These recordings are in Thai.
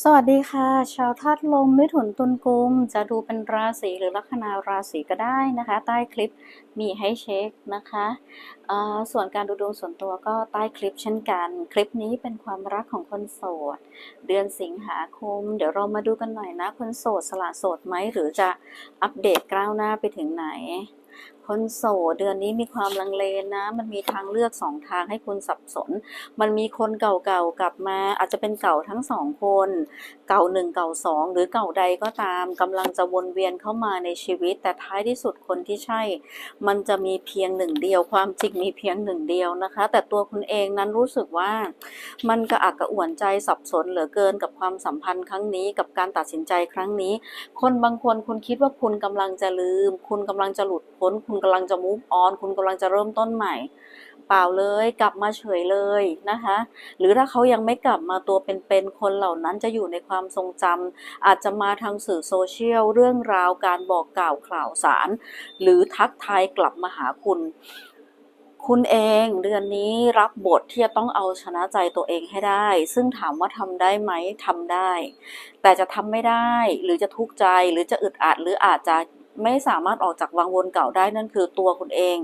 สวัสดีค่ะ ชาวธาตุลมมิถุนตุลกุม จะดูเป็นราศีหรือลัคนาราศีก็ได้นะคะ ใต้คลิปมีให้เช็คนะคะส่วนการดูดวงส่วนตัวก็ใต้คลิปเช่นกัน คลิปนี้เป็นความรักของคนโสด เดือนสิงหาคม เดี๋ยวเรามาดูกันหน่อยนะ คนโสดสละโสดไหมหรือจะอัปเดตกล้าวหน้าไปถึงไหนคนโสดเดือนนี้มีความลังเลนะ มันมีทางเลือกสองทางให้คุณสับสน มันมีคนเก่าๆกลับมา อาจจะเป็นเก่าทั้งสองคน เก่าหนึ่งเก่าสองหรือเก่าใดก็ตามกำลังจะวนเวียนเข้ามาในชีวิต แต่ท้ายที่สุดคนที่ใช่ มันจะมีเพียงหนึ่งเดียว ความจริงมีเพียงหนึ่งเดียวนะคะ แต่ตัวคุณเองนั้นรู้สึกว่า มันกระอักกระอ่วนใจสับสนเหลือเกินกับความสัมพันธ์ครั้งนี้กับการตัดสินใจครั้งนี้ คนบางคนคุณคิดว่าคุณกำลังจะลืม คุณกำลังจะหลุดพ้นคุณกำลังจะ move on คุณกำลังจะเริ่มต้นใหม่ เปล่าเลยกลับมาเฉยเลยนะคะ หรือถ้าเขายังไม่กลับมาตัวเป็นๆคนเหล่านั้นจะอยู่ในความทรงจำอาจจะมาทางสื่อโซเชียลเรื่องราวการบอกกล่าวข่าวสาร หรือทักทายกลับมาหาคุณคุณเองเดือนนี้รับบทที่จะต้องเอาชนะใจตัวเองให้ได้ ซึ่งถามว่าทำได้ไหมทำได้ แต่จะทำไม่ได้หรือจะทุกข์ใจหรือจะอึดอัดหรืออาจจะ ไม่สามารถออกจากวังวนเก่าได้นั่นคือตัวคุณเอง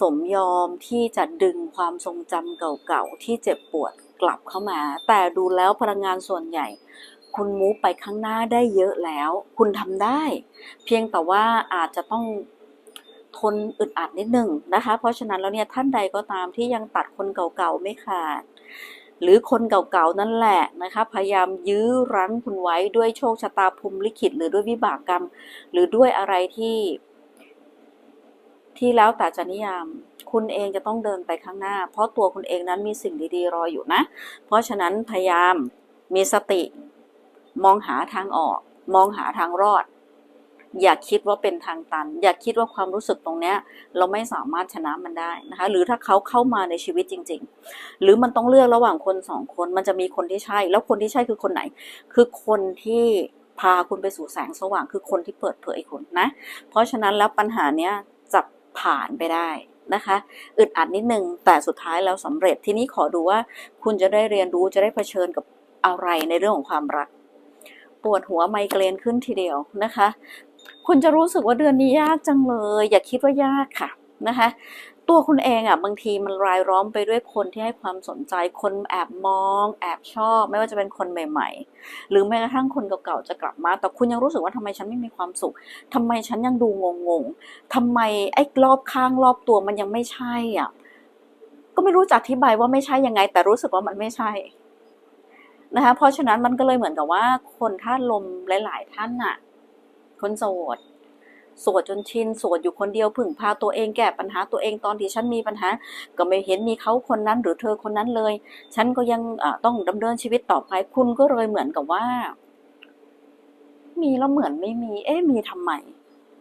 สมยอมที่จะดึงความทรงจำเก่าๆที่เจ็บปวดกลับเข้ามา แต่ดูแล้วพลังงานส่วนใหญ่ คุณมูฟไปข้างหน้าได้เยอะแล้ว คุณทำได้ เพียงแต่ว่าอาจจะต้องทนอึดอัดนิดหนึ่งนะคะ เพราะฉะนั้นแล้วเนี่ยท่านใดก็ตามที่ยังตัดคนเก่าๆไม่ขาด หรือคนเก่าๆนั่นแหละนะคะพยายามยื้อรั้งคุณไว้ด้วยโชคชะตาภูมิลิขิต หรือด้วยวิบากกรรม หรือด้วยอะไรที่ ที่แล้วแต่จะนิยาม คุณเองจะต้องเดินไปข้างหน้า เพราะตัวคุณเองนั้นมีสิ่งดีๆรออยู่นะ เพราะฉะนั้นพยายามมีสติ มองหาทางออก มองหาทางรอด อย่าคิดว่าเป็นทางตัน อย่าคิดว่าความรู้สึกตรงเนี้ยเราไม่สามารถชนะมันได้นะคะ หรือถ้าเขาเข้ามาในชีวิตจริง ๆ หรือมันต้องเลือกระหว่างคนสองคน มันจะมีคนที่ใช่ แล้วคนที่ใช่คือคนไหน คือคนที่พาคุณไปสู่แสงสว่าง คือคนที่เปิดเผยคุณนะ เพราะฉะนั้นแล้วปัญหาเนี้ยจะผ่านไปได้นะคะอึดอัดนิดนึงแต่สุดท้ายแล้วสำเร็จทีนี้ขอดูว่าคุณจะได้เรียนรู้จะได้เผชิญกับอะไรในเรื่องของความรัก ปวดหัวไมเกรนขึ้นทีเดียวนะคะ คุณจะรู้สึกว่าเดือนนี้ยากจังเลย อย่าคิดว่ายากค่ะนะคะตัวคุณเองอะบางทีมันรายล้อมไปด้วยคนที่ให้ความสนใจคนแอบมอง แอบชอบ ไม่ว่าจะเป็นคนใหม่ ๆ หรือแม้กระทั่งคนเก่าๆจะกลับมา แต่คุณยังรู้สึกว่าทำไมฉันไม่มีความสุขทำไมฉันยังดูงงๆทำไมไอ้รอบข้างรอบตัวมันยังไม่ใช่อะก็ไม่รู้จะอธิบายว่าไม่ใช่ยังไง แต่รู้สึกว่ามันไม่ใช่นะคะเพราะฉะนั้นมันก็เลยเหมือนกับว่าคนท่าลมหลาย ๆ ท่านน่ะ คนโสดโสดจนชินโสดอยู่คนเดียวพึ่งพาตัวเองแก้ปัญหาตัวเองตอนที่ฉันมีปัญหา ก็ไม่เห็นมีเขาคนนั้นหรือเธอคนนั้นเลย ฉันก็ยังต้องดำเนินชีวิตต่อไปคุณก็เลยเหมือนกับว่า มีแล้วเหมือนไม่มี เอ๊ะมีทำไม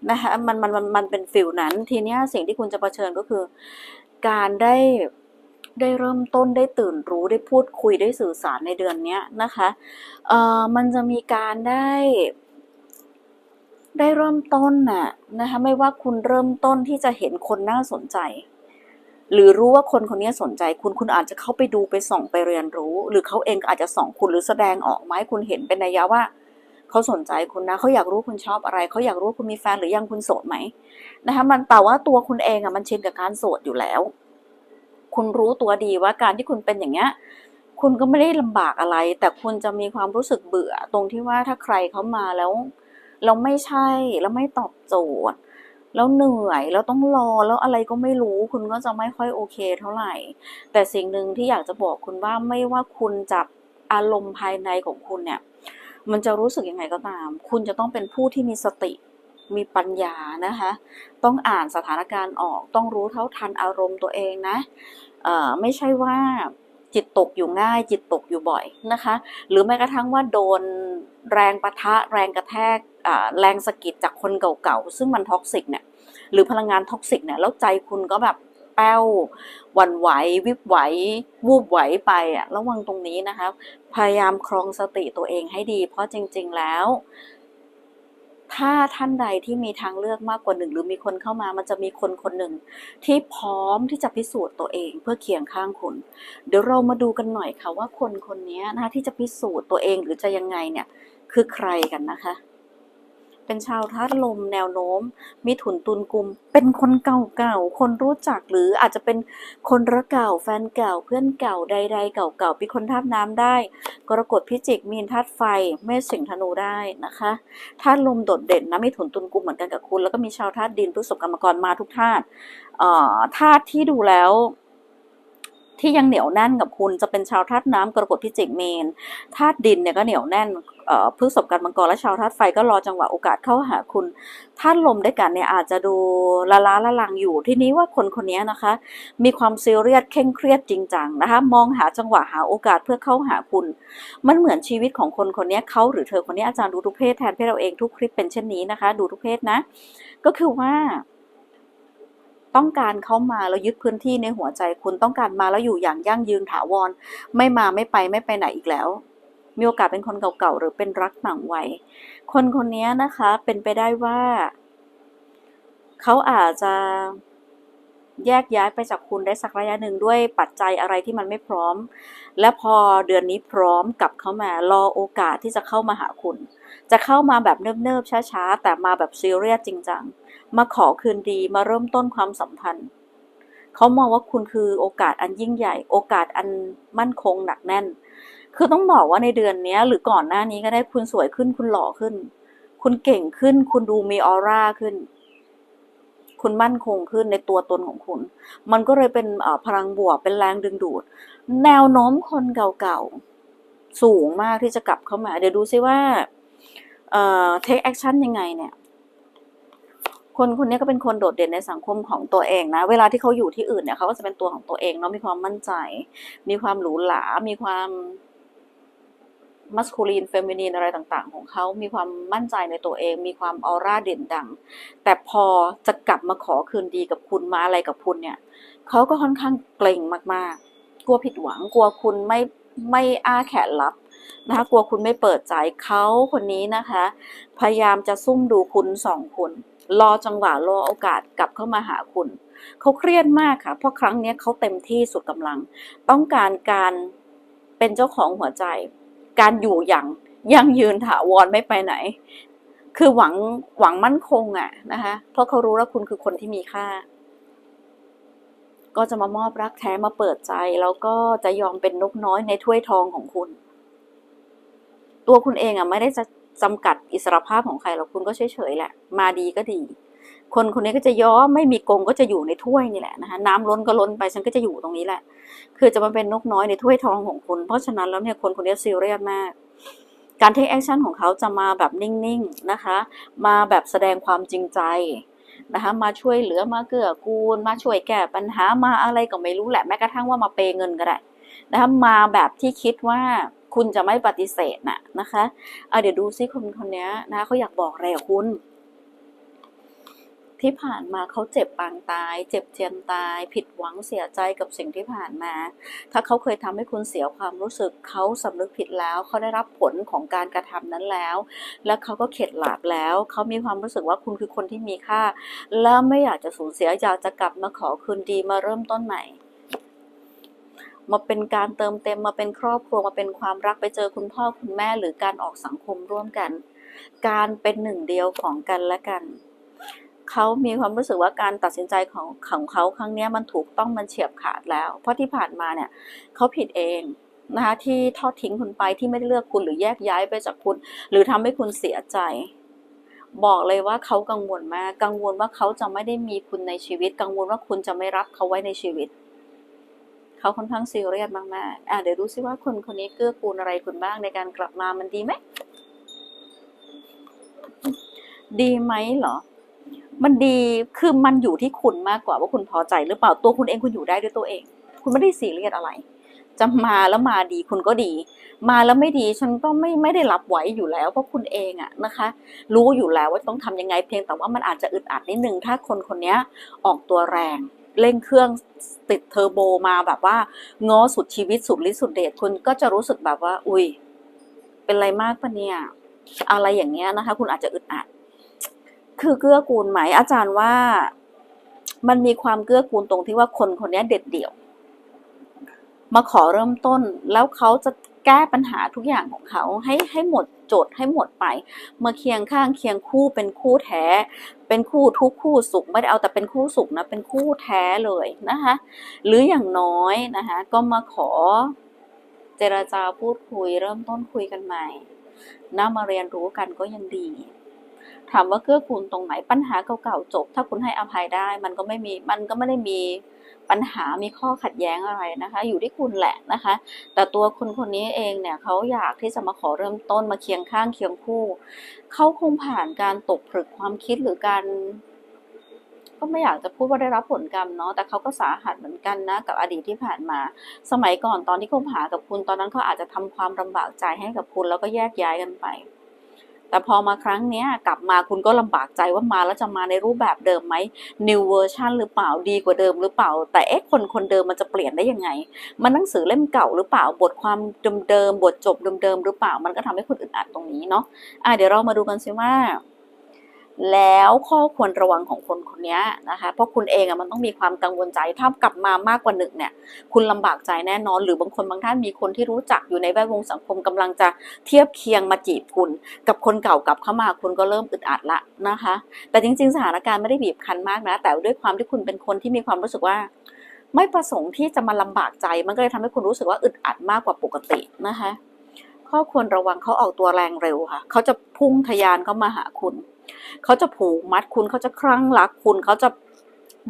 นะคะมันมันมันมันเป็นฟิลนั้น ทีเนี้ยสิ่งที่คุณจะะเผชิญก็คือ การได้ได้เริ่มต้นได้ตื่นรู้ได้พูดคุยได้สื่อสารในเดือนนี้นะคะเอ่อมันจะมีการได้ ได้เริ่มต้นน่ะนะคะไม่ว่าคุณเริ่มต้นที่จะเห็นคนน่าสนใจ หรือรู้ว่าคนคนนี้สนใจ คุณคุณอาจจะเข้าไปดูไปส่องไปเรียนรู้ หรือเขาเองก็อาจจะส่องคุณหรือแสดงออกมาให้คุณเห็นเป็นนัยยะว่าเขาสนใจคุณนะเขาอยากรู้คุณชอบอะไรเขาอยากรู้คุณมีแฟนหรือยังคุณโสดไหมนะคะมันแต่ว่าตัวคุณเองอะมันชินกับการโสดอยู่แล้ว คุณรู้ตัวดีว่าการที่คุณเป็นอย่างเงี้ยคุณก็ไม่ได้ลำบากอะไร แต่คุณจะมีความรู้สึกเบื่อ ตรงที่ว่าถ้าใครเขามาแล้ว เราไม่ใช่แล้วไม่ตอบโจทย์แล้วเหนื่อยแล้วต้องรอแล้วอะไรก็ไม่รู้คุณก็จะไม่ค่อยโอเคเท่าไหร่ แต่สิ่งหนึ่งที่อยากจะบอกคุณว่าไม่ว่าคุณจะอารมณ์ภายในของคุณเนี่ย มันจะรู้สึกยังไงก็ตาม คุณจะต้องเป็นผู้ที่มีสติมีปัญญานะคะ ต้องอ่านสถานการณ์ออก ต้องรู้เท่าทันอารมณ์ตัวเองนะ เอ่อไม่ใช่ว่า จิตตกอยู่ง่าย จิตตกอยู่บ่อยนะคะ หรือแม้กระทั่งว่าโดนแรงปะทะแรงกระแทกแรงสะกิดจากคนเก่าๆ ซึ่งมันท็อกซิกเนี่ยหรือพลังงานท็อกซิกเนี่ยแล้วใจคุณก็แบบแป้วหวันไหว วิบไหว วูบไหวไปอะระวังตรงนี้นะคะ พยายามครองสติตัวเองให้ดี เพราะจริง ๆ แล้ว ถ้าท่านใดที่มีทางเลือกมากกว่าหนึ่งหรือมีคนเข้ามา มันจะมีคนคนหนึ่งที่พร้อมที่จะพิสูจน์ตัวเองเพื่อเคียงข้างคุณ เดี๋ยวเรามาดูกันหน่อยค่ะว่าคนคนนี้นะคะที่จะพิสูจน์ตัวเองหรือจะยังไงเนี่ยคือใครกันนะคะ เป็นชาวธาตุลมแนวโน้มมีถุนตุนกุม เป็นคนเก่าๆ คนรู้จักหรืออาจจะเป็นคนรักเก่าแฟนเก่าเพื่อนเก่าใด ๆ เก่าๆเป็นคนธาตุน้ำได้ กรกฎพิจิกมีนธาตุไฟเมษสิงห์ธนูได้นะคะธาตุลมโดดเด่นนะมีถุนตุนกุมเหมือนกันกับคุณ แล้วก็มีชาวธาตุดินพฤษภกรรมกรมาทุกธาตุธาตุที่ดูแล้ว ที่ยังเหนียวแน่นกับคุณจะเป็นชาวธาตุน้ำกรกฎพิจิกเมนธาตุดินเนี่ยก็เหนียวแน่นเอ่อพฤษภกันมังกรและชาวธาตุไฟก็รอจังหวะโอกาสเข้าหาคุณธาตุลมด้วยกันเนี่ยอาจจะดูละล้าละลังอยู่ทีนี้ว่าคนคนนี้นะคะ มีความซีเรียสเคร่งเครียดจริงจังนะคะ มองหาจังหวะหาโอกาสเพื่อเข้าหาคุณ มันเหมือนชีวิตของคนคนนี้เขาหรือเธอคนนี้อาจารย์ดูทุกเพศแทนเพศเราเองทุกคลิปเป็นเช่นนี้นะคะ ดูทุกเพศนะ ก็คือว่า ต้องการเข้ามาแล้วยึดพื้นที่ในหัวใจคุณต้องการมาแล้วอยู่อย่างยั่งยืนถาวร ไม่มาไม่ไปไม่ไปไหนอีกแล้ว มีโอกาสเป็นคนเก่าๆหรือเป็นรักต่างวัยคนคนนี้นะคะเป็นไปได้ว่า เขาอาจจะแยกย้ายไปจากคุณได้สักระยะหนึ่งด้วยปัจจัยอะไรที่มันไม่พร้อม และพอเดือนนี้พร้อมกลับเข้ามารอโอกาสที่จะเข้ามาหาคุณ จะเข้ามาแบบเนิบๆช้าๆแต่มาแบบซีเรียสจริงจัง มาขอคืนดีมาเริ่มต้นความสัมพันธ์ เขามองว่าคุณคือโอกาสอันยิ่งใหญ่ โอกาสอันมั่นคงหนักแน่น คือต้องบอกว่าในเดือนนี้หรือก่อนหน้านี้ก็ได้คุณสวยขึ้น คุณหล่อขึ้น คุณเก่งขึ้น คุณดูมีออร่าขึ้น คุณมั่นคงขึ้นในตัวตนของคุณ มันก็เลยเป็นพลังบวกเป็นแรงดึงดูด แนวโน้มคนเก่าๆสูงมากที่จะกลับเข้ามา เดี๋ยวดูซิว่าเอ่อ take action ยังไงเนี่ย คนคนนี้ก็เป็นคนโดดเด่นในสังคมของตัวเองนะ เวลาที่เขาอยู่ที่อื่นเนี่ยเขาก็จะเป็นตัวของตัวเองเนาะมีความมั่นใจ มีความหรูหรา มีความมัสคูลีนเฟมินีนอะไรต่างๆ ของเขา มีความมั่นใจในตัวเอง มีความออร่าเด่นดัง แต่พอจะกลับมาขอคืนดีกับคุณมาอะไรกับคุณเนี่ย เขาก็ค่อนข้างเกรงมากๆ กลัวผิดหวัง กลัวคุณไม่ไม่อ้าแขนรับนะคะ กลัวคุณไม่เปิดใจเขาคนนี้นะคะ พยายามจะซุ่มดูคุณสองคน รอจังหวะรอโอกาสกลับเข้ามาหาคุณ เขาเครียดมากค่ะ เพราะครั้งนี้เขาเต็มที่สุดกำลัง ต้องการการเป็นเจ้าของหัวใจ การอยู่อย่างยั่งยืนถาวรไม่ไปไหน คือหวังหวังมั่นคงอะนะคะ เพราะเขารู้ว่าคุณคือคนที่มีค่า ก็จะมามอบรักแท้มาเปิดใจ แล้วก็จะยอมเป็นนกน้อยในถ้วยทองของคุณ ตัวคุณเองอะไม่ได้จะ จำกัดอิสรภาพของใครหรอกคุณก็เฉยๆแหละ มาดีก็ดี คนคนนี้ก็จะย้อมไม่มีกงก็จะอยู่ในถ้วยนี่แหละนะคะน้ำล้นก็ล้นไปฉันก็จะอยู่ตรงนี้แหละ คือจะมาเป็นนกน้อยในถ้วยทองของคุณเพราะฉะนั้นแล้วเนี่ยคนคนนี้ซีเรียสมากการเทคแอคชั่นของเขาจะมาแบบนิ่งๆนะคะ มาแบบแสดงความจริงใจนะคะมาช่วยเหลือมาเกื้อกูล มาช่วยแก้ปัญหามาอะไรก็ไม่รู้แหละแม้กระทั่งว่ามาเปย์เงินก็ได้นะคะมาแบบที่คิดว่า คุณจะไม่ปฏิเสธน่ะนะคะเอาเดี๋ยวดูซิคนคนนี้นะเขาอยากบอกอะไรกับคุณ ที่ผ่านมาเขาเจ็บปางตาย เจ็บเจียนตาย ผิดหวังเสียใจกับสิ่งที่ผ่านมา ถ้าเขาเคยทำให้คุณเสียความรู้สึกเขาสำนึกผิดแล้วเขาได้รับผลของการกระทำนั้นแล้ว แล้วเขาก็เข็ดหลาบแล้ว เขามีความรู้สึกว่าคุณคือคนที่มีค่า แล้วไม่อยากจะสูญเสียอยากจะกลับมาขอคืนดีมาเริ่มต้นใหม่ มาเป็นการเติมเต็มมาเป็นครอบครัวมาเป็นความรักไปเจอคุณพ่อคุณแม่หรือการออกสังคมร่วมกัน การเป็นหนึ่งเดียวของกันและกันเขามีความรู้สึกว่าการตัดสินใจของของเขาครั้งนี้มันถูกต้องมันเฉียบขาดแล้ว เพราะที่ผ่านมาเนี่ยเขาผิดเองนะคะที่ทอดทิ้งคุณไปที่ไม่ได้เลือกคุณหรือแยกย้ายไปจากคุณ หรือทำให้คุณเสียใจ บอกเลยว่าเขากังวลมาก กังวลว่าเขาจะไม่ได้มีคุณในชีวิต กังวลว่าคุณจะไม่รับเขาไว้ในชีวิต เขาค่อนข้างซีเรียสมากๆอะเดี๋ยวดูซิว่าคนคนนี้เกื้อกูลอะไรคุณบ้างในการกลับมามันดีไหม ดีไหมเหรอ มันดีคือมันอยู่ที่คุณมากกว่าว่าคุณพอใจหรือเปล่าตัวคุณเองคุณอยู่ได้ด้วยตัวเอง คุณไม่ได้ซีเรียสอะไรจะมาแล้วมาดีคุณก็ดี มาแล้วไม่ดีฉันก็ไม่ไม่ได้รับไหวอยู่แล้ว เพราะคุณเองอะนะคะ รู้อยู่แล้วว่าต้องทำยังไงเพียงแต่ว่ามันอาจจะอึดอัดนิดนึงถ้าคนคนนี้ออกตัวแรง เร่งเครื่องติดเทอร์โบมาแบบว่าง้อสุดชีวิตสุดฤทธิ์สุดเดชคุณก็จะรู้สึกแบบว่า อุ้ยเป็นไรมากปะเนี่ย อะไรอย่างเงี้ยนะคะ คุณอาจจะอึดอัด คือเกื้อกูลไหมอาจารย์ว่ามันมีความเกื้อกูลตรงที่ว่าคนคนนี้เด็ดเดี่ยว มาขอเริ่มต้นแล้วเขาจะ แก้ปัญหาทุกอย่างของเขาให้ให้หมดโจทย์ให้หมดไป มาเคียงข้างเคียงคู่เป็นคู่แท้ เป็นคู่ทุกคู่สุขไม่ได้เอาแต่เป็นคู่สุขนะเป็นคู่แท้เลยนะคะหรืออย่างน้อยนะคะก็มาขอเจรจาพูดคุยเริ่มต้นคุยกันใหม่น่ามาเรียนรู้กันก็ยังดี ถามว่าเกื้อกูลตรงไหนปัญหาเก่าๆจบ ถ้าคุณให้อภัยได้ มันก็ไม่มีมันก็ไม่ได้มี ปัญหามีข้อขัดแย้งอะไรนะคะ อยู่ที่คุณแหละนะคะ แต่ตัวคนคนนี้เองเนี่ยเขาอยากที่จะมาขอเริ่มต้นมาเคียงข้างเคียงคู่เขาคงผ่านการตกผลึกความคิดหรือการก็ไม่อยากจะพูดว่าได้รับผลกรรมเนาะ แต่เขาก็สาหัสเหมือนกันนะกับอดีตที่ผ่านมา สมัยก่อนตอนที่คบหากับคุณตอนนั้นเขาอาจจะทำความลำบากใจให้กับคุณแล้วก็แยกย้ายกันไป แต่พอมาครั้งเนี้ยกลับมาคุณก็ลำบากใจว่ามาแล้วจะมาในรูปแบบเดิมไหม new version หรือเปล่าดีกว่าเดิมหรือเปล่า แต่เอ๊ะคนคนเดิมมันจะเปลี่ยนได้ยังไง มันหนังสือเล่มเก่าหรือเปล่าบทความเดิมๆบทจบเดิมๆหรือเปล่ามันก็ทำให้คุณอึดอัดตรงนี้เนาะอะเดี๋ยวเรามาดูกันซิว่า แล้วข้อควรระวังของคนคนนี้นะคะ เพราะคุณเองอะมันต้องมีความกังวลใจ ถ้ากลับมามากกว่าหนึ่งเนี่ย คุณลำบากใจแน่นอน หรือบางคนบางท่านมีคนที่รู้จักอยู่ในแวดวงสังคมกำลังจะเทียบเคียงมาจีบคุณ กับคนเก่ากลับเข้ามาคุณก็เริ่มอึดอัดละนะคะ แต่จริง ๆ สถานการณ์ไม่ได้บีบคั้นมากนะ แต่ด้วยความที่คุณเป็นคนที่มีความรู้สึกว่าไม่ประสงค์ที่จะมาลำบากใจ มันก็เลยทำให้คุณรู้สึกว่าอึดอัดมากกว่าปกตินะคะ ข้อควรระวังเขาออกตัวแรงเร็วค่ะ เขาจะพุ่งทะยานเข้ามาหาคุณ เขาจะผูกมัดคุณเขาจะคลั่งรักคุณเขาจะ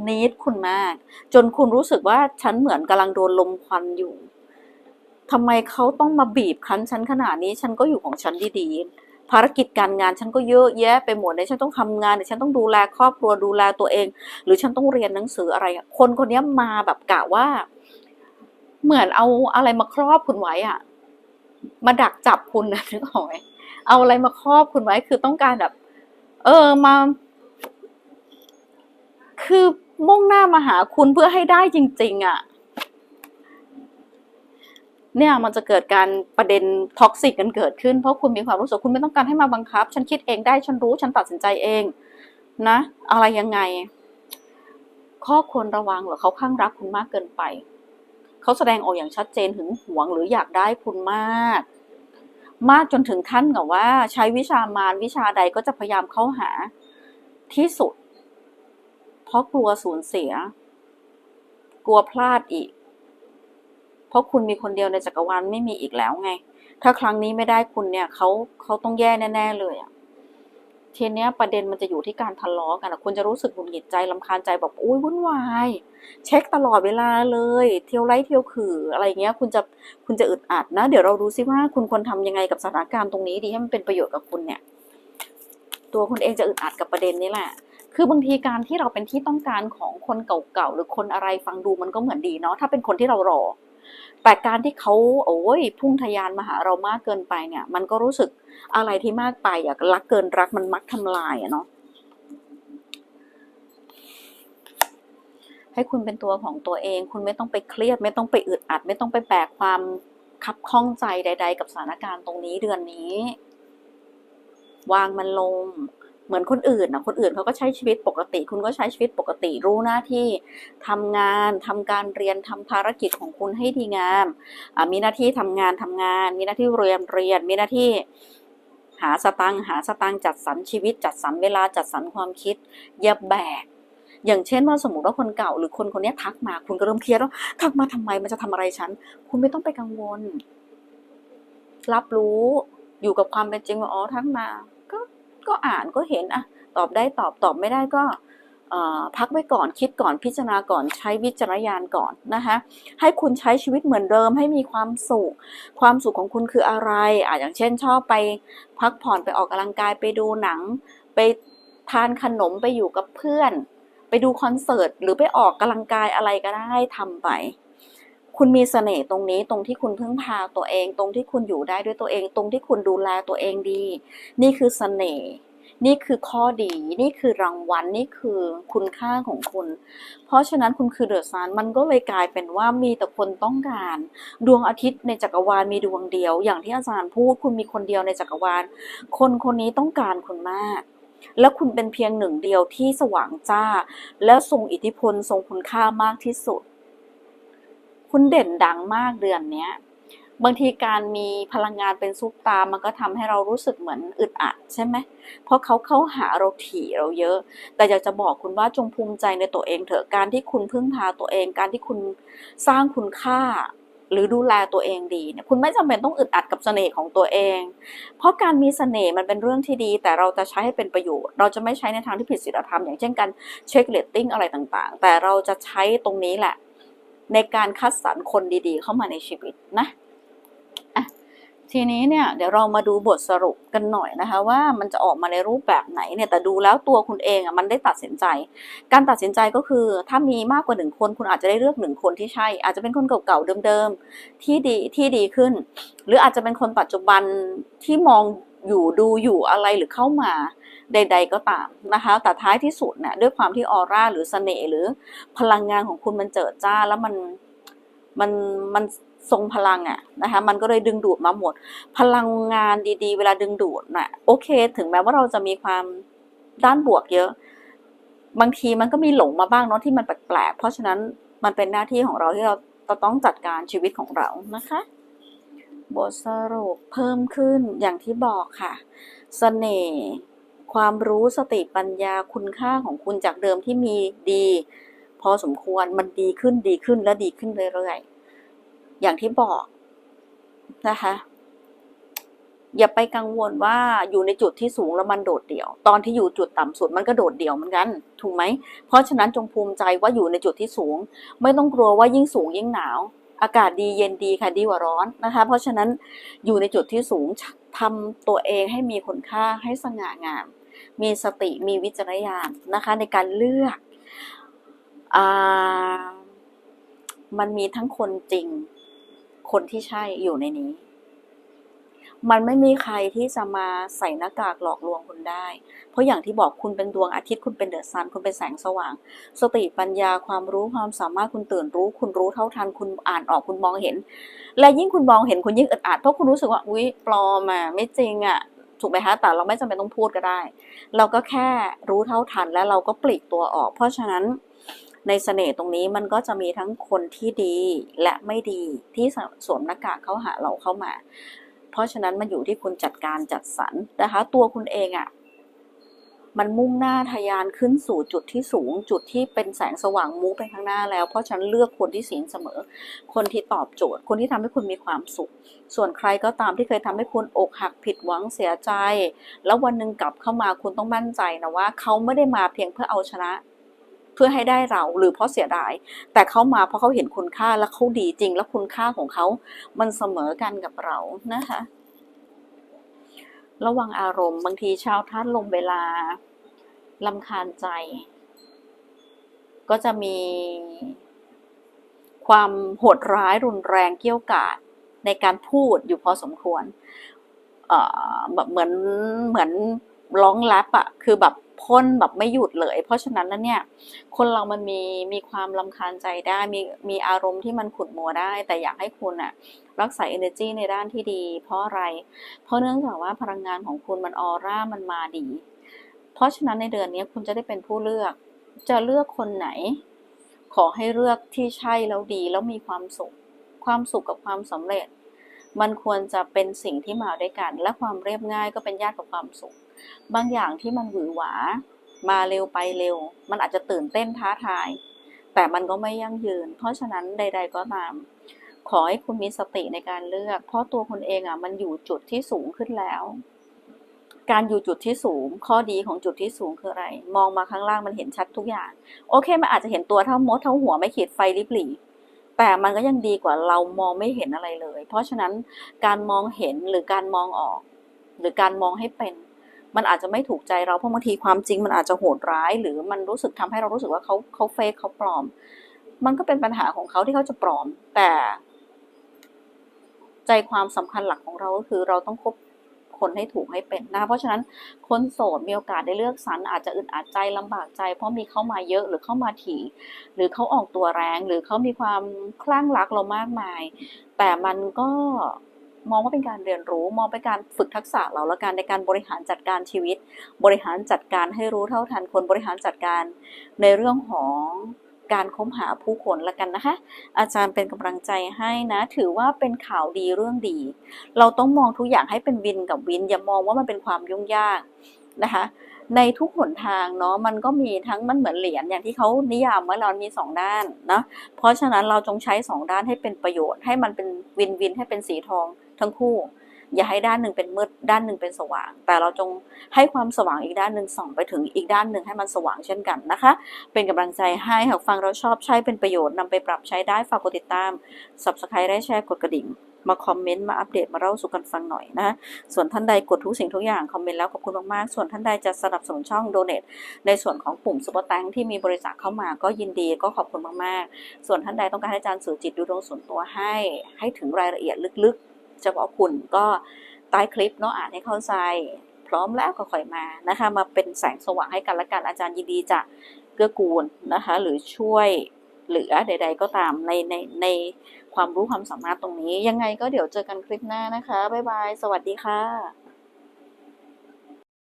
นิดคุณมาก จนคุณรู้สึกว่าฉันเหมือนกำลังโดนลมควันอยู่ทำไมเขาต้องมาบีบคั้นฉันขนาดนี้ ฉันก็อยู่ของฉันดีๆ ภารกิจการงานฉันก็เยอะแยะไปหมดเลยฉันต้องทำงานเดี๋ยวฉันต้องดูแลครอบครัวดูแลตัวเอง หรือฉันต้องเรียนหนังสืออะไร คนคนนี้มาแบบกะว่า เหมือนเอาอะไรมาครอบคุณไว้อะมาดักจับคุณนะนึกออกไหมเอาอะไรมาครอบคุณไว้คือต้องการแบบ เออมา คือมุ่งหน้ามาหาคุณเพื่อให้ได้จริง ๆอะ เนี่ยมันจะเกิดการประเด็นท็อกซิกกันเกิดขึ้นเพราะคุณมีความรู้สึกคุณไม่ต้องการให้มาบังคับ ฉันคิดเองได้ฉันรู้ฉันตัดสินใจเอง นะ อะไรยังไง ข้อควรระวังหรือเขาข้างรักคุณมากเกินไป เขาแสดงออกอย่างชัดเจนหึงหวงหรืออยากได้คุณมาก มากจนถึงขั้นกับว่า ใช้วิชามารวิชาใดก็จะพยายามเข้าหาที่สุด เพราะกลัวสูญเสีย กลัวพลาดอีก เพราะคุณมีคนเดียวในจักรวาลไม่มีอีกแล้วไง ถ้าครั้งนี้ไม่ได้คุณเนี่ยเขาเขาต้องแย่แน่ ๆ เลยอะ ทีเนี้ยประเด็นมันจะอยู่ที่การทะเลาะกันอะคุณจะรู้สึกหงุดหงิดใจลำคาญใจแบบอุ้ยวุ่นวายเช็คตลอดเวลาเลย เที่ยวไล่เที่ยวขื่ออะไรเงี้ย คุณจะคุณจะอึดอัดนะ เดี๋ยวเราดูซิว่าคุณควรทำยังไงกับสถานการณ์ตรงนี้ดีให้มันเป็นประโยชน์กับคุณเนี่ย ตัวคุณเองจะอึดอัดกับประเด็นนี้แหละ คือบางทีการที่เราเป็นที่ต้องการของคนเก่าๆหรือคนอะไรฟังดูมันก็เหมือนดีเนาะถ้าเป็นคนที่เรารอ แต่การที่เขาโอ้ยพุ่งทะยานมาหาเรามากเกินไปเนี่ย มันก็รู้สึกอะไรที่มากไปอยากรักเกินรักมันมักทำลายอะเนาะให้คุณเป็นตัวของตัวเอง คุณไม่ต้องไปเครียด ไม่ต้องไปอึดอัด ไม่ต้องไปแบกความคับข้องใจใด ๆ กับสถานการณ์ตรงนี้เดือนนี้ วางมันลง เหมือนคนอื่นนะคนอื่นเขาก็ใช้ชีวิตปกติ คุณก็ใช้ชีวิตปกติรู้หน้าที่ทำงานทำการเรียนทำภารกิจของคุณให้ดีงามอ่ามีหน้าที่ทำงานทำงาน มีหน้าที่เรียนเรียน มีหน้าที่หาสตังหาสตังจัดสรรชีวิต จัดสรรเวลาจัดสรรความคิดอย่าแบกอย่างเช่นว่าสมมติว่าคนเก่าหรือคนคนนี้ทักมา คุณก็เริ่มเครียดว่าทักมาทำไมมันจะทำอะไรฉัน คุณไม่ต้องไปกังวล รับรู้อยู่กับความเป็นจริงว่าอ๋อทักมา ก็อ่านก็เห็นอะตอบได้ตอบตอบไม่ได้ก็พักไว้ก่อนคิดก่อนพิจารณาก่อนใช้วิจารณญาณก่อนนะคะให้คุณใช้ชีวิตเหมือนเดิมให้มีความสุข ความสุขของคุณคืออะไรอะอย่างเช่นชอบไปพักผ่อนไปออกกำลังกายไปดูหนัง ไปทานขนมไปอยู่กับเพื่อน ไปดูคอนเสิร์ตหรือไปออกกำลังกายอะไรก็ได้ทำไป คุณมีเสน่ห์ตรงนี้ตรงที่คุณพึ่งพาตัวเอง ตรงที่คุณอยู่ได้ด้วยตัวเอง ตรงที่คุณดูแลตัวเองดี นี่คือเสน่ห์นี่คือข้อดีนี่คือรางวัลนี่คือคุณค่าของคุณ เพราะฉะนั้นคุณคือเดอะซันมันก็เลยกลายเป็นว่ามีแต่คนต้องการ ดวงอาทิตย์ในจักรวาลมีดวงเดียว อย่างที่อาจารย์พูด คุณมีคนเดียวในจักรวาล คนคนนี้ต้องการคุณมาก แล้วคุณเป็นเพียงหนึ่งเดียวที่สว่างจ้า และทรงอิทธิพลทรงคุณค่ามากที่สุด คุณเด่นดังมากเดือนเนี้ยบางทีการมีพลังงานเป็นซุปตา มันก็ทำให้เรารู้สึกเหมือนอึดอัดใช่ไหม เพราะเขาเข้าหาเราถี่เราเยอะ แต่อยากจะบอกคุณว่าจงภูมิใจในตัวเองเถอะ การที่คุณพึ่งพาตัวเอง การที่คุณสร้างคุณค่า หรือดูแลตัวเองดีเนี่ย คุณไม่จำเป็นต้องอึดอัดกับเสน่ห์ของตัวเอง เพราะการมีเสน่ห์มันเป็นเรื่องที่ดี แต่เราจะใช้ให้เป็นประโยชน์ เราจะไม่ใช้ในทางที่ผิดศีลธรรม อย่างเช่นการเช็คเรตติ้งอะไรต่างๆ แต่เราจะใช้ตรงนี้แหละ ในการคัดสรรคนดีๆ เข้ามาในชีวิตนะะทีนี้เนี่ยเดี๋ยวเรามาดูบทสรุปกันหน่อยนะคะ ว่ามันจะออกมาในรูปแบบไหนเนี่ยแต่ดูแล้วตัวคุณเองอะมันได้ตัดสินใจ การตัดสินใจก็คือถ้ามีมากกว่าหนึ่งคนคุณอาจจะได้เลือกหนึ่งคนที่ใช่ อาจจะเป็นคนเก่าๆเดิมๆที่ดีที่ดีขึ้น หรืออาจจะเป็นคนปัจจุบันที่มอง อยู่ดูอยู่อะไรหรือเข้ามาใด ๆ ก็ตามนะคะ แต่ท้ายที่สุดเนี่ยด้วยความที่ออร่าหรือเสน่ห์หรือพลังงานของคุณมันเจิดจ้าแล้วมันมันมันทรงพลังอะนะคะมันก็เลยดึงดูดมาหมด พลังงานดีๆ เวลาดึงดูดน่ะโอเค ถึงแม้ว่าเราจะมีความด้านบวกเยอะ บางทีมันก็มีหลงมาบ้างเนาะที่มันแปลกๆเพราะฉะนั้นมันเป็นหน้าที่ของเราที่เราต้องจัดการชีวิตของเรานะคะ บทสรุปเพิ่มขึ้นอย่างที่บอกค่ะเสน่ห์ความรู้สติปัญญาคุณค่าของคุณจากเดิมที่มีดี พอสมควรมันดีขึ้นดีขึ้นและดีขึ้นเรื่อยๆอย่างที่บอกนะคะ อย่าไปกังวลว่าอยู่ในจุดที่สูงแล้วมันโดดเดี่ยว ตอนที่อยู่จุดต่ำสุดมันก็โดดเดี่ยวเหมือนกันถูกไหมเพราะฉะนั้นจงภูมิใจว่าอยู่ในจุดที่สูง ไม่ต้องกลัวว่ายิ่งสูงยิ่งหนาว อากาศดีเย็นดีค่ะดีกว่าร้อนนะคะ เพราะฉะนั้นอยู่ในจุดที่สูงทำตัวเองให้มีคุณค่าให้สง่างาม มีสติมีวิจารณญาณนะคะในการเลือกอมันมีทั้งคนจริง คนที่ใช่อยู่ในนี้ มันไม่มีใครที่จะมาใส่หน้ากากหลอกลวงคุณได้ เพราะอย่างที่บอกคุณเป็นดวงอาทิตย์คุณเป็นเดอะซันคุณเป็นแสงสว่าง สติปัญญาความรู้ความสามารถคุณตื่นรู้ คุณรู้เท่าทัน คุณอ่านออกคุณมองเห็น และยิ่งคุณมองเห็นคุณยิ่งอึดอัดเพราะคุณรู้สึกว่าอุ้ยปลอมอะไม่จริงอะถูกไหมคะแต่เราไม่จำเป็นต้องพูดก็ได้ เราก็แค่รู้เท่าทันและเราก็ปลีกตัวออก เพราะฉะนั้นในเสน่ห์ตรงนี้มันก็จะมีทั้งคนที่ดีและไม่ดีที่สวมหน้ากากเข้าหาเราเข้ามา ราะฉะนั้นมันอยู่ที่คุณจัดการจัดสรรนะคะ ตัวคุณเองอะ่ะมันมุ่งหน้าทะยานขึ้นสู่จุดที่สูง จุดที่เป็นแสงสว่างมูไปข้างหน้าแล้ว เพราะฉะนั้นเลือกคนที่สินเสมอ คนที่ตอบโจทย์ คนที่ทำให้คุณมีความสุข ส่วนใครก็ตามที่เคยทำให้คุณอกหักผิดหวังเสียใจ แล้ววันหนึ่งกลับเข้ามาคุณต้องมั่นใจนะว่า เขาไม่ได้มาเพียงเพื่อเอาชนะ เพื่อให้ได้เราหรือเพราะเสียดาย แต่เขามาเพราะเขาเห็นคุณค่าและเขาดีจริง และคุณค่าของเขา มันเสมอกันกับเรานะคะ ระวังอารมณ์บางทีชาวท่านลงเวลาลำคาญใจ ก็จะมีความโหดร้ายรุนแรงเกี่ยวกาดในการพูดอยู่พอสมควรเออแบบเหมือนเหมือนร้องแรปอะคือแบบ พ่นแบบไม่หยุดเลย เพราะฉะนั้นแล้วเนี่ยคนเรามันมีมีความลำคาญใจได้มีมีอารมณ์ที่มันขุดมัวได้ แต่อยากให้คุณอะรักษา energy ในด้านที่ดี เพราะอะไร เพราะเนื่องจากว่าพลังงานของคุณมันออร่ามันมาดี เพราะฉะนั้นในเดือนนี้คุณจะได้เป็นผู้เลือก จะเลือกคนไหน ขอให้เลือกที่ใช่แล้วดีแล้วมีความสุข ความสุขกับความสำเร็จ มันควรจะเป็นสิ่งที่มาด้วยกัน และความเรียบง่ายก็เป็นญาติกับความสุข บางอย่างที่มันหวือหวา มาเร็วไปเร็ว มันอาจจะตื่นเต้นท้าทาย แต่มันก็ไม่ยั่งยืน เพราะฉะนั้นใด ๆ ก็ตาม ขอให้คุณมีสติในการเลือก เพราะตัวคุณเองอะมันอยู่จุดที่สูงขึ้นแล้ว การอยู่จุดที่สูง ข้อดีของจุดที่สูงคืออะไร มองมาข้างล่างมันเห็นชัดทุกอย่าง โอเค มันอาจจะเห็นตัวเท่ามดเท่าหัวไม่ขีดไฟริบหรี่แต่มันก็ยังดีกว่าเรามองไม่เห็นอะไรเลย เพราะฉะนั้นการมองเห็นหรือการมองออก หรือการมองให้เป็น มันอาจจะไม่ถูกใจเราเพราะบางทีความจริงมันอาจจะโหดร้าย หรือมันรู้สึกทำให้เรารู้สึกว่าเขาเขาเฟกเขาปลอม มันก็เป็นปัญหาของเขาที่เขาจะปลอม แต่ ใจความสำคัญหลักของเราก็คือเราต้องคบคนให้ถูกให้เป็นนะเพราะฉะนั้นคนโสดมีโอกาสได้เลือกสรรอาจจะอึดอัดใจลำบากใจ เพราะมีเข้ามาเยอะหรือเข้ามาถี่ หรือเขาออกตัวแรง หรือเขามีความคลั่งรักเรามากมาย แต่มันก็ มองว่าเป็นการเรียนรู้ มองเป็นการฝึกทักษะเราและการในการบริหารจัดการชีวิต บริหารจัดการให้รู้เท่าทันคนบริหารจัดการในเรื่องของการค้นหาผู้คนละกันนะคะ อาจารย์เป็นกำลังใจให้นะ ถือว่าเป็นข่าวดีเรื่องดี เราต้องมองทุกอย่างให้เป็นวินกับวิน อย่ามองว่ามันเป็นความยุ่งยากนะคะ ในทุกหนทางเนาะมันก็มีทั้งมันเหมือนเหรียญอย่างที่เขานิยามไว้เรามีสองด้านเนาะเพราะฉะนั้นเราจงใช้สองด้านให้เป็นประโยชน์ให้มันเป็นวินวินให้เป็นสีทอง ทั้งคู่ อย่าให้ด้านหนึ่งเป็นมืดด้านหนึ่งเป็นสว่าง แต่เราจงให้ความสว่างอีกด้านหนึ่งส่องไปถึงอีกด้านหนึ่งให้มันสว่างเช่นกันนะคะ เป็นกำลังใจให้หากฟังเราชอบใช้เป็นประโยชน์นำไปปรับใช้ได้ฝากกดติดตาม subscribe ได้แชร์กดกระดิ่งมาคอมเมนต์มาอัปเดตมาเล่าสู่กันฟังหน่อยนะ ส่วนท่านใดกดทุกสิ่งทุกอย่างคอมเมนต์แล้วขอบคุณมากๆ ส่วนท่านใดจะสนับสนุนช่องโดเน a ในส่วนของปุ่มซุปเปอร์แตงที่มีบริจาคเข้ามาก็ยินดีก็ขอบคุณมากๆ ส่วนท่านใดต้องการให้อาจารย์สื่อจิตดูดวงส่วนตัวให้ ให้ถึงรายละเอียดลึกๆ เฉพาะคุณก็ใต้คลิปเนาะอ่านให้เข้าใจ พร้อมแล้วก็ค่อยมานะคะ มาเป็นแสงสว่างให้กันและกันอาจารย์ยินดีจะเกื้อกูลนะคะ หรือช่วยเหลือใด ๆ ก็ตามในในในความรู้ความสามารถตรงนี้ ยังไงก็เดี๋ยวเจอกันคลิปหน้านะคะบ๊ายบายสวัสดีค่ะ